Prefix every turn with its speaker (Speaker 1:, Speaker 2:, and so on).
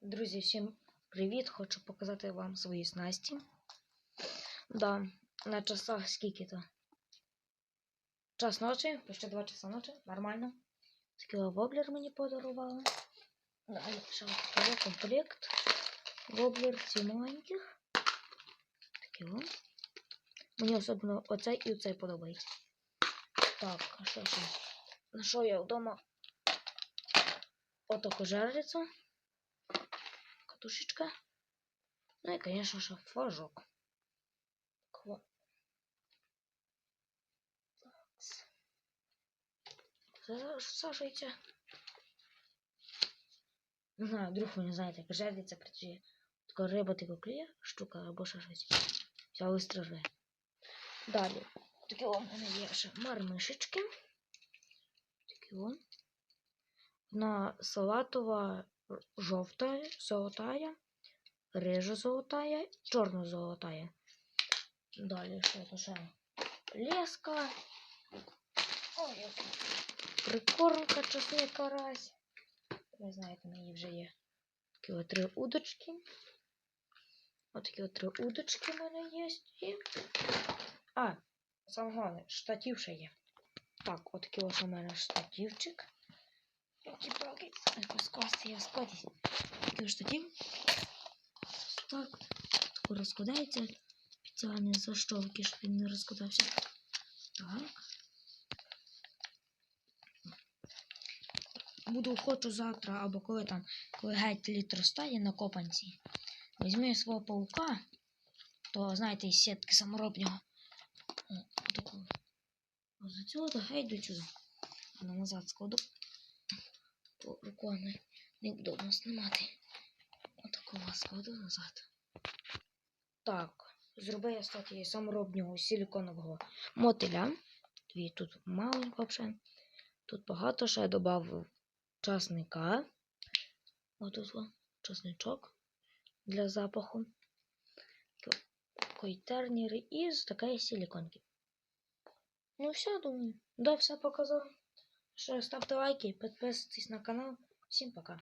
Speaker 1: Друзі, всім привіт! Хочу показати вам свої снасті. Да, на часах скільки то? Час ночі, ще 2 часа ночі, нормально. Такий воблер мені подарували. Далі ще комплект. Воблер ці маленьких. Такий о. Мені особливо оцей і оцей подобається. Так, а що ще? На що я вдома? Отаку жерлицю. Катушечка. Ну и, конечно же, флажок. Такс. Засаживайте. Не знаю, вдруг вы не знаете, как жарится працює. Така риба типу клює, штука або ще щось. Вся вистражує. Далі. Такі о, в мене є ще мармишечки. Такі о. Одна салатова жовтая, золотая, рыжо-золотая, черно-золотая. Далі що це ще? Леска. Яка прикормка часний карась. Ви знаєте, неї вже є такі от три удочки. Ось такі от три удочки в мене є. І... А, саме головне, штатив ще є. Так, от ось у мене штативчик. Елки-палки, якось я складість. Такий штатив. Так, тако розкладається. Спеціальні заштовки, щоб він не розкладався. Так. Буду хочу завтра або коли там, коли геть літ розтає на копанці. Візьму свого паука, то знаєте, із сітки саморобного. О, таку. Ось до цього до геть до сюди. А назад складу. Рукою невдобно знімати. Отакого складу назад. Так, зроби я статі саморобного силиконового мотиля. Дві тут маленько вже. Тут багато ще я додав часника. Отут часничок для запаху. Такий тернір із такої силиконки. Ну все, думаю. Да, все показав. Що ставте лайки, підписуйтесь на канал. Всім пока.